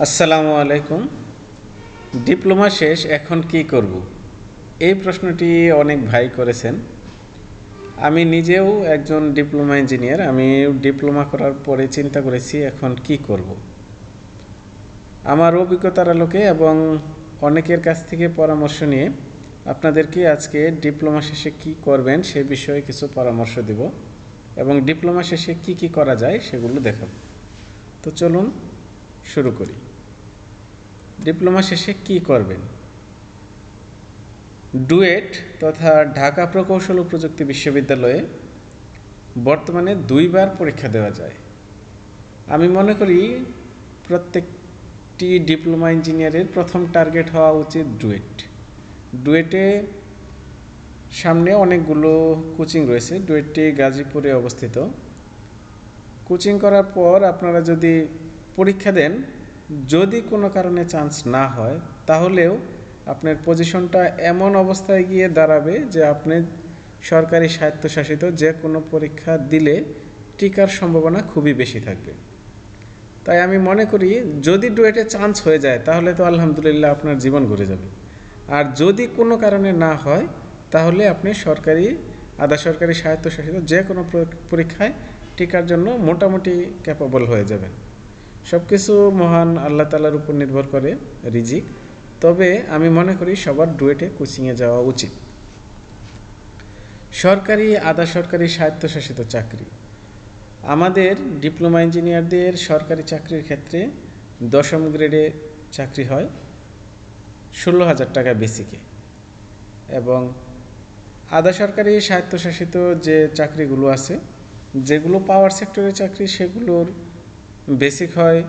আসসালামু আলাইকুম। ডিপ্লোমা শেষ, এখন কি করব? এই প্রশ্নটি অনেক ভাই করেছেন। আমি নিজেও একজন ডিপ্লোমা ইঞ্জিনিয়ার, আমি ডিপ্লোমা করার পরে চিন্তা করেছি, এখন কি করব? আমার অভিজ্ঞতার আলোকে এবং অনেকের কাছ থেকে পরামর্শ নিয়ে আপনাদেরকে আজকে ডিপ্লোমা শেষে কি করবেন সে বিষয়ে কিছু পরামর্শ দিব এবং ডিপ্লোমা শেষে কি কি করা যায় সেগুলো দেখাবো। তো চলুন শুরু করি। ডিপ্লোমা শেষে কি করবেন? ডুয়েট তথা ঢাকা প্রকৌশল ও প্রযুক্তি বিশ্ববিদ্যালয়ে বর্তমানে দুইবার পরীক্ষা দেওয়া যায়। আমি মনে করি প্রত্যেকটি ডিপ্লোমা ইঞ্জিনিয়ারের প্রথম টার্গেট হওয়া উচিত ডুয়েট। ডুয়েটে সামনে অনেকগুলো কোচিং রয়েছে। ডুয়েটটি গাজীপুরে অবস্থিত। কোচিং করার পর আপনারা যদি পরীক্ষা দেন, যদি কোনো কারণে চান্স না হয়, তাহলেও আপনার পজিশনটা এমন অবস্থায় গিয়ে দাঁড়াবে যে আপনি সরকারি স্বায়ত্তশাসিত যে কোনো পরীক্ষা দিলে টিকার সম্ভাবনা খুবই বেশি থাকবে। তাই আমি মনে করি, যদি ডুয়েটে চান্স হয়ে যায়, তাহলে তো আলহামদুলিল্লাহ আপনার জীবন ঘুরে যাবে। আর যদি কোনো কারণে না হয়, তাহলে আপনি সরকারি, আধা সরকারি স্বায়ত্তশাসিত যে কোনো পরীক্ষায় টিকার জন্য মোটামুটি ক্যাপাবল হয়ে যাবেন। সব কিছু মহান আল্লাহ তালার উপর নির্ভর করে রিজিক। তবে আমি মনে করি সবার ডুয়েটে কোচিংয়ে যাওয়া উচিত। সরকারি, আধা সরকারি স্বায়ত্তশাসিত চাকরি। আমাদের ডিপ্লোমা ইঞ্জিনিয়ারদের সরকারি চাকরির ক্ষেত্রে দশম গ্রেডে চাকরি হয় ষোলো হাজার টাকা বেসিকে। এবং আধা সরকারি স্বায়ত্তশাসিত যে চাকরিগুলো আছে, যেগুলো পাওয়ার সেক্টরের চাকরি, সেগুলোর বেসিক হয়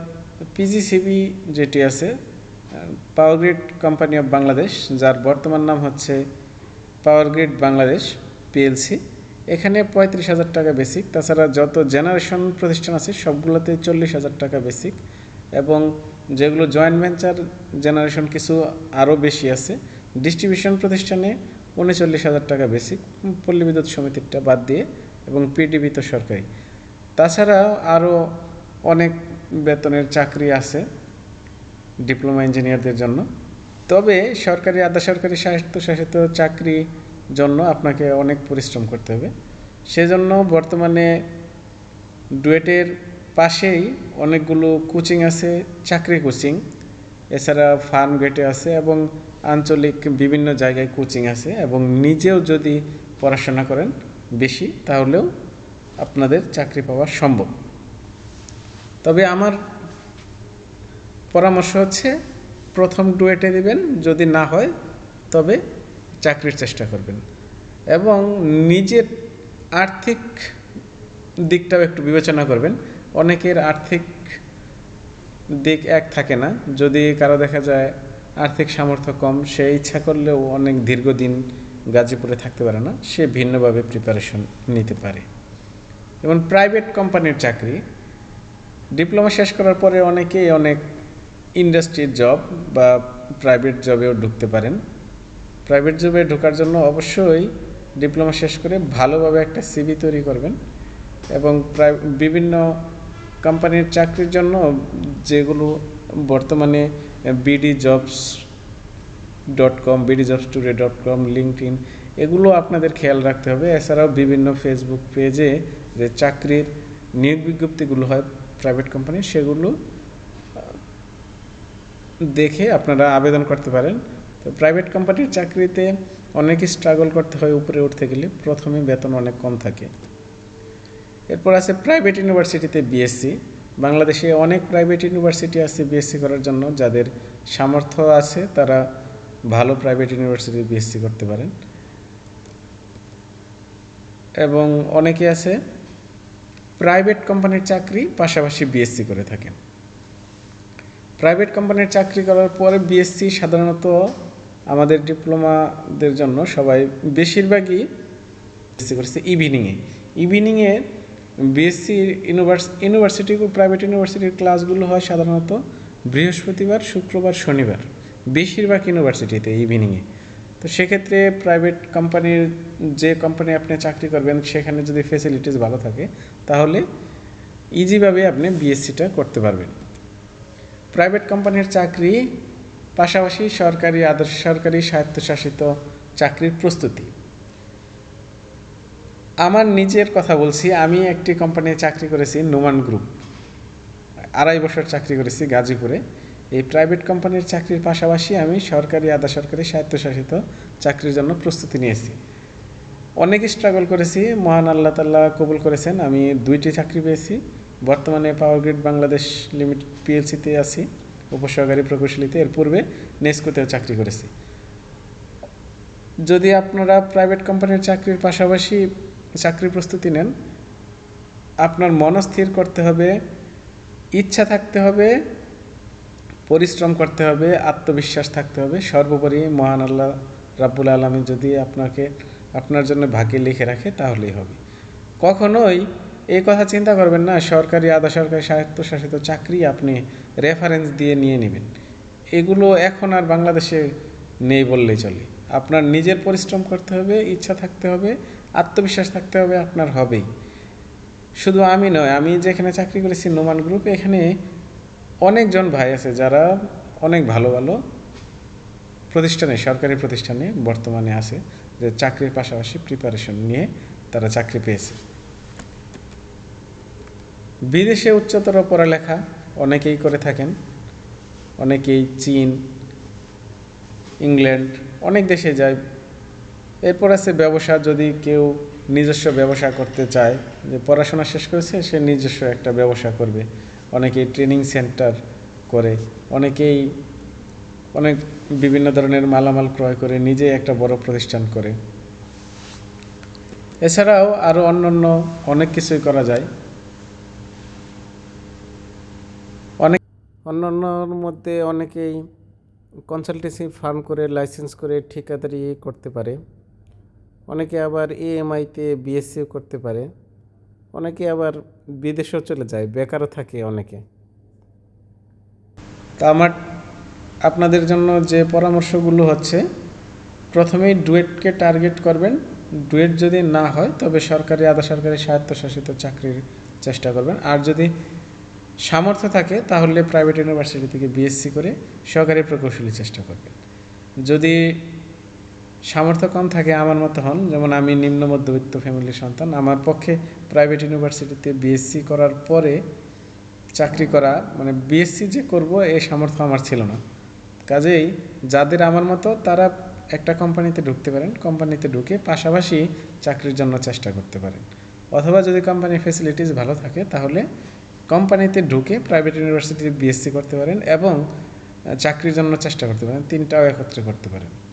পিজিসিবি যেটি আছে power grid company of Bangladesh যার বর্তমান নাম হচ্ছে পাওয়ার গ্রিড বাংলাদেশ পিএলসি এখানে পঁয়ত্রিশ হাজার টাকা বেসিক, তাছাড়া যত জেনারেশন প্রতিষ্ঠান আছে, সবগুলোতে চল্লিশ হাজার টাকা বেসিক, এবং যেগুলো জয়েন্ট ভেঞ্চার জেনারেশন কিছু আরও বেশি আছে ডিস্ট্রিবিউশন প্রতিষ্ঠানে উনচল্লিশ হাজার টাকা বেসিক, পল্লী বিদ্যুৎ সমিতিটা বাদ দিয়ে, এবং পিডিবি তো সরকারি। তাছাড়া আরও অনেক বেতনের চাকরি আছে ডিপ্লোমা ইঞ্জিনিয়ারদের জন্য। তবে সরকারি আধা সরকারি স্বায়ত্তশাসিত চাকরি জন্য আপনাকে অনেক পরিশ্রম করতে হবে। সেজন্য বর্তমানে ডুয়েটের পাশেই অনেকগুলো কোচিং আছে, চাকরি কোচিং। এছাড়া ফার্ম গেটে আছে এবং আঞ্চলিক বিভিন্ন জায়গায় কোচিং আছে এবং নিজেও যদি পড়াশোনা করেন বেশি, তাহলেও আপনাদের চাকরি পাওয়া সম্ভব। তবে আমার পরামর্শ হচ্ছে প্রথম ডুয়েটে দিবেন যদি না হয়, তবে চাকরির চেষ্টা করবেন। এবং নিজের আর্থিক দিকটাও একটু বিবেচনা করবেন। অনেকের আর্থিক দিক এক থাকে না। যদি কারও দেখা যায় আর্থিক সামর্থ্য কম, সে ইচ্ছা করলেও অনেক দীর্ঘদিন গাজীপুরে থাকতে পারে না, সে ভিন্নভাবে প্রিপারেশন নিতে পারে। যেমন প্রাইভেট কোম্পানির চাকরি ডিপ্লোমা শেষ করার পরে অনেকেই অনেক ইন্ডাস্ট্রির জব বা প্রাইভেট জবেও ঢুকতে পারেন। প্রাইভেট জবে ঢোকার জন্য অবশ্যই ডিপ্লোমা শেষ করে ভালোভাবে একটা সিবি তৈরি করবেন এবং প্রায় বিভিন্ন কোম্পানির চাকরির জন্য যেগুলো বর্তমানে BD jobs dot com BD jobs today dot com linked এগুলো আপনাদের খেয়াল রাখতে হবে। এছাড়াও বিভিন্ন ফেসবুক পেজে যে চাকরির নিয়োগ বিজ্ঞপ্তিগুলো হয় প্রাইভেট কোম্পানি সেগুলো দেখে আপনারা আবেদন করতে পারেন। তো প্রাইভেট কোম্পানির চাকরিতে অনেকই স্ট্রাগল করতে হয় উপরে উঠতে গেলে। প্রথমে বেতন অনেক কম থাকে। এরপর আছে প্রাইভেট ইউনিভার্সিটিতে বিএসসি বাংলাদেশে অনেক প্রাইভেট ইউনিভার্সিটি আছে বিএসসি করার জন্য, যাদের সামর্থ্য আছে তারা ভালো প্রাইভেট ইউনিভার্সিটি বিএসসি করতে পারেন। এবং অনেকে আছে প্রাইভেট কোম্পানির চাকরি, পাশাপাশি বিএসসি করে থাকেন। প্রাইভেট কোম্পানির চাকরি করার পরে বিএসসি সাধারণত আমাদের ডিপ্লোমাদের জন্য সবাই বেশিরভাগই বিএসসি করছে ইভিনিংয়ে ইভিনিংয়ে বিএসসি ইউনিভার্স ইউনিভার্সিটি প্রাইভেট ইউনিভার্সিটির ক্লাসগুলো হয় সাধারণত বৃহস্পতিবার, শুক্রবার, শনিবার। বেশিরভাগ ইউনিভার্সিটিতে ইভিনিংয়ে তো সেক্ষেত্রে প্রাইভেট কোম্পানির যে কোম্পানি আপনি চাকরি করবেন, সেখানে যদি ফেসিলিটিস ভালো থাকে, তাহলে ইজিভাবে আপনি বিএসসিটা করতে পারবেন। প্রাইভেট কোম্পানির চাকরি পাশাপাশি সরকারি আদর্শ, সরকারি স্বায়ত্তশাসিত চাকরির প্রস্তুতি। আমার নিজের কথা বলছি, আমি একটি কোম্পানিতে চাকরি করেছি নোমান গ্রুপ আড়াই বছর চাকরি করেছি গাজীপুরে। এই প্রাইভেট কোম্পানির চাকরির পাশাপাশি আমি সরকারি আধা সরকারি স্বায়ত্তশাসিত চাকরির জন্য প্রস্তুতি নিয়েছি। অনেক স্ট্রাগল করেছি, মহান আল্লাহ তাল্লাহ কবুল করেছেন, আমি দুইটি চাকরি পেয়েছি। বর্তমানে পাওয়ার গ্রিড বাংলাদেশ লিমিটেড পিএলসিতে আছি, উপসহকারী প্রকৌশলীতে। এর পূর্বে নেস্কোতেও চাকরি করেছি। যদি আপনারা প্রাইভেট কোম্পানির চাকরির পাশাপাশি চাকরির প্রস্তুতি নেন, আপনার মনস্থির করতে হবে, ইচ্ছা থাকতে হবে পরিশ্রম করতে হবে, আত্মবিশ্বাস থাকতে হবে। সর্বোপরি মহান আল্লাহ রাব্বুল আলমী যদি আপনাকে, আপনার জন্য ভাগ্যে লিখে রাখে, তাহলেই হবে। কখনোই এই কথা চিন্তা করবেন না, সরকারি, আধা সরকারি স্বায়ত্তশাসিত চাকরি আপনি রেফারেন্স দিয়ে নিয়ে নেবেন। এগুলো এখন আর বাংলাদেশে নেই বললেই চলে। আপনার নিজের পরিশ্রম করতে হবে, ইচ্ছা থাকতে হবে, আত্মবিশ্বাস থাকতে হবে, আপনার হবেই। শুধু আমি নয়, আমি যেখানে চাকরি করেছি নোমান গ্রুপ এখানে অনেকজন ভাই আছে যারা অনেক ভালো ভালো প্রতিষ্ঠানে, সরকারি প্রতিষ্ঠানে বর্তমানে আছে, যে চাকরির পাশাপাশি প্রিপারেশন নিয়ে তারা চাকরি পেয়েছে। বিদেশে উচ্চতর পড়ালেখা অনেকেই করে থাকেন, অনেকেই চীন, ইংল্যান্ড, অনেক দেশে যায়। এরপর আছে ব্যবসা, যদি কেউ নিজস্ব ব্যবসা করতে চায়, যে পড়াশোনা শেষ করেছে, সে নিজস্ব একটা ব্যবসা করবে। অনেকেই ট্রেনিং সেন্টার করে, অনেকেই অনেক বিভিন্ন ধরনের মালামাল ক্রয় করে নিজে একটা বড় প্রতিষ্ঠান করে। এছাড়াও আরও অন্যান্য অনেক কিছুই করা যায়। অনেক অন্য অন্যান্যর মধ্যে অনেকেই কনসালটেন্সি ফার্ম করে লাইসেন্স করে, ঠিকাদারি করতে পারে। অনেকে আবার ইএমআইতে বিএসসিও করতে পারে। অনেকে আবার বিদেশেও চলে যায়, বেকারও থাকে অনেকে। তা আমার আপনাদের জন্য যে পরামর্শগুলো হচ্ছে, প্রথমেই ডুয়েটকে টার্গেট করবেন। ডুয়েট যদি না হয়, তবে সরকারি, আধা সরকারি স্বায়ত্তশাসিত চাকরির চেষ্টা করবেন। আর যদি সামর্থ্য থাকে, তাহলে প্রাইভেট ইউনিভার্সিটি থেকে বিএসসি করে সরকারি প্রকৌশলী চেষ্টা করবেন। যদি সামর্থ্য কম থাকে আমার মতো হন। যেমন আমি নিম্ন মধ্যবিত্ত ফ্যামিলির সন্তান, আমার পক্ষে প্রাইভেট ইউনিভার্সিটিতে বিএসসি করার পরে চাকরি করা মানে বিএসসি যে করব এই সামর্থ্য আমার ছিল না। কাজেই যাদের আমার মতো, তারা একটা কোম্পানিতে ঢুকতে পারেন। কোম্পানিতে ঢুকে পাশাপাশি চাকরির জন্য চেষ্টা করতে পারেন। অথবা যদি কোম্পানির ফেসিলিটিস ভালো থাকে, তাহলে কোম্পানিতে ঢুকে প্রাইভেট ইউনিভার্সিটিতে বিএসসি করতে পারেন এবং চাকরির জন্য চেষ্টা করতে পারেন। তিনটাও একত্রে করতে পারেন।